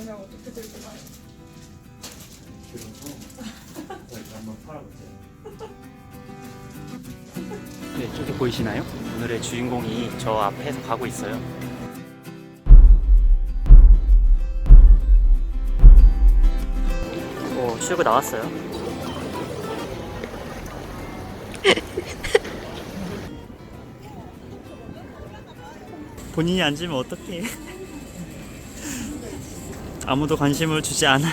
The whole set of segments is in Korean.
그냥 어떻게 들고 가요? 그래서 저희가 한번 팔아보세요. 네, 저기 보이시나요? 오늘의 주인공이 저 앞에서 가고 있어요. 오, 출구 나왔어요. 본인이 앉으면 어떡해. 아무도 관심을 주지 않아.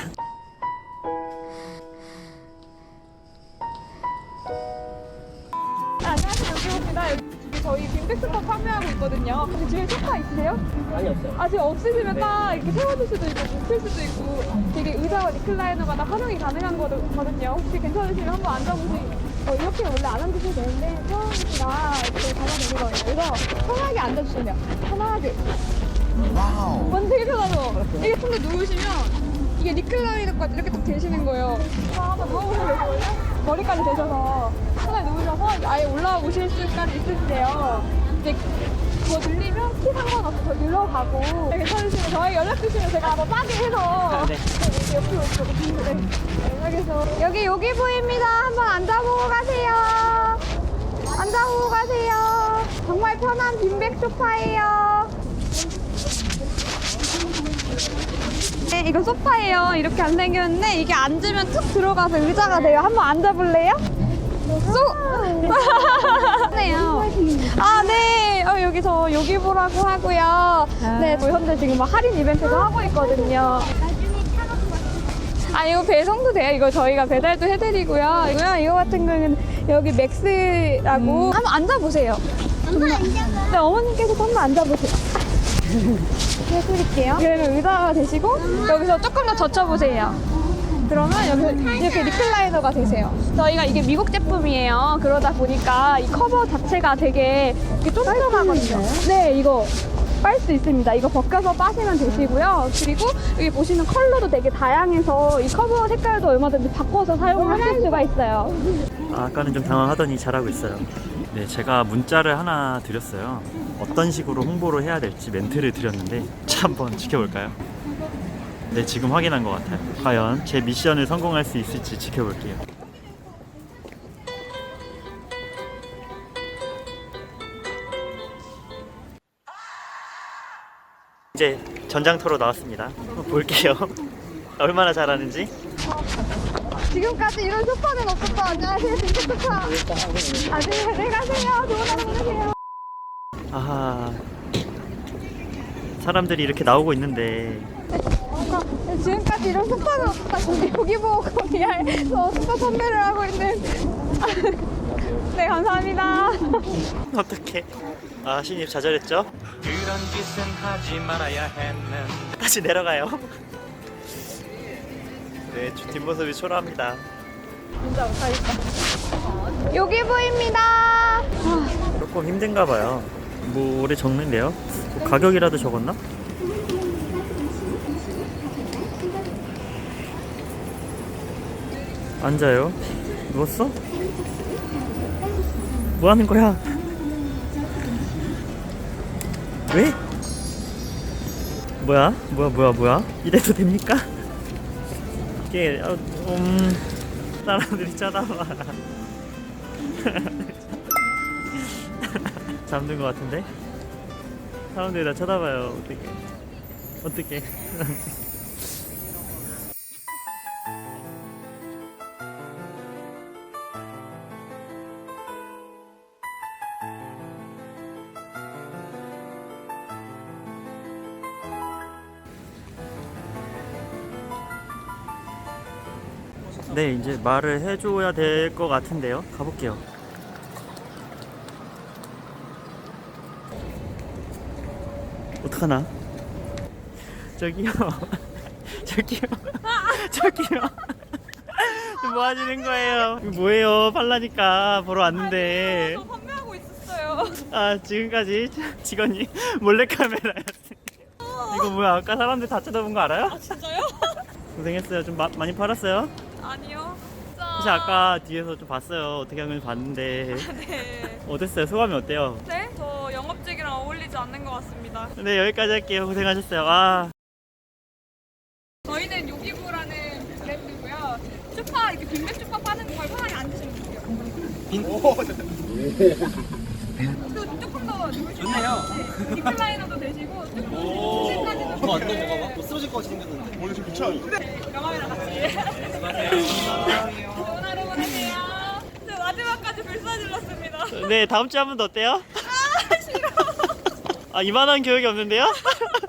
아, 안녕하세요. 여기입니다. 여기 저희 빈백스터 판매하고 있거든요. 근데 집에 소파 있으세요? 아니 없어요. 아, 지금 없으시면 딱 이렇게 세워줄 수도 있고, 눕힐 수도 있고, 되게 의자와 리클라이너가 다 활용이 가능한 거거든요. 혹시 괜찮으시면 한번 앉아보세요. 어, 이렇게 원래 안 앉으셔도 되는데, 처음이라 이렇게 잡아내는 거예요. 그래서 편하게 앉아주시면, 편하게. 완전 되게 편하죠? 이게 근데 누우시면, 이게 리클라이너까지 이렇게 딱 되시는 거예요. 자, 한번 누워보시면 되거든요. 머리까지 되셔서, 편하게 누우셔서 아예 올라와 보실 수까지 있으세요. 이제 더 늘리면 키 상관없이 더 늘어가고 네, 괜찮으시면 저희 연락 주시면 제가 더 싸게 해서 네. 네, 옆으로 오시고 네. 연락해서 여기 여기 보입니다 한번 앉아보고 가세요 앉아보고 가세요 정말 편한 빈백 소파예요 네, 이거 소파예요 이렇게 안 생겼는데 이게 앉으면 툭 들어가서 의자가 돼요 한번 앉아볼래요? 쏙! 네요. 아, 네. 어, 여기 저 여기 보라고 하고요. 네, 저 현재 지금 막 할인 이벤트도 하고 있거든요. 아, 이거 배송도 돼요. 이거 저희가 배달도 해드리고요. 이거요, 이거 같은 경우는 여기 맥스라고. 한번 앉아보세요. 엄마 앉아봐. 네, 어머님께서도 한번 앉아보세요. 해드릴게요. 그러면 의자가 되시고, 여기서 조금 더 젖혀보세요. 그러면 여기 이렇게 리클라이너가 되세요. 저희가 이게 미국 제품이에요. 그러다 보니까 이 커버 자체가 되게 이렇게 쫀쫀하거든요. 네, 이거 빨 수 있습니다. 이거 벗겨서 빠시면 되시고요. 그리고 여기 보시는 컬러도 되게 다양해서 이 커버 색깔도 얼마든지 바꿔서 사용을 하실 수가 있어요. 아, 아까는 좀 당황하더니 잘하고 있어요. 네, 제가 문자를 하나 드렸어요. 어떤 식으로 홍보를 해야 될지 멘트를 드렸는데 자, 한번 지켜볼까요? 네, 지금 확인한 것 같아요. 과연 제 미션을 성공할 수 있을지 지켜볼게요. 이제 전장터로 나왔습니다. 한번 볼게요. 얼마나 잘하는지. 지금까지 이런 소파는 없었어. 안녕하세요. 아, 네, 네, 가세요. 좋은 하루 보내세요. 아하. 사람들이 이렇게 나오고 있는데 아, 지금까지 이런 소파는 없었다. 근데 여기 보고 거기에서 소파 판매를 하고 있는. 네, 감사합니다. 어떻게? 아 신입 좌절했죠? 그런 짓은 하지 말아야 했는 다시 내려가요. 네, 주- 뒷모습이 초라합니다. 진짜 못하겠다. 여기 보입니다. 조금 힘든가 봐요. 뭐 올해 적는데요? 뭐 가격이라도 적었나? 앉아요. 누웠어? 뭐 하는 거야? 왜? 뭐야? 뭐야 뭐야 뭐야? 이래도 됩니까? 이게 어, 음 사람들이 쳐다봐. 잠든 것 같은데? 사람들이 나 쳐다봐요. 어떻게? 어떻게? 네, 이제 말을 해줘야 될 것 같은데요. 가볼게요. 어떡하나? 저기요. 저기요. 저기요. 뭐 하시는 거예요? 이거 뭐예요? 팔라니까 보러 왔는데. 저 판매하고 있었어요. 아, 지금까지 직원이 몰래카메라였어요. 이거 뭐야? 아까 사람들 다 쳐다본 거 알아요? 진짜요? 고생했어요. 좀 마- 많이 팔았어요? 아니요. 사실 아까 뒤에서 좀 봤어요. 어떻게 하는지 봤는데 아, 네. 어땠어요? 소감이 어때요? 네? 저 영업직이랑 어울리지 않는 것 같습니다. 네 여기까지 할게요. 고생하셨어요. 아 저희는 요기부라는 브랜드고요. 슈파 이렇게 빈백 슈파 파는 걸 편하게 앉으시면 돼요. 또 조금 더 좋네요. 네, 립플라이너도 되시고 조금 더 실까지도. 안 넘어가 봐. 쓰러질 것 같이 생겼는데. 원래 좀 귀찮아요. 영화이랑 같이. 좋은 하루 보내세요. 저 마지막까지 불사질렀습니다. 네 다음 주에 한 번 더 어때요? 아 싫어. 아 이만한 교육이 없는데요?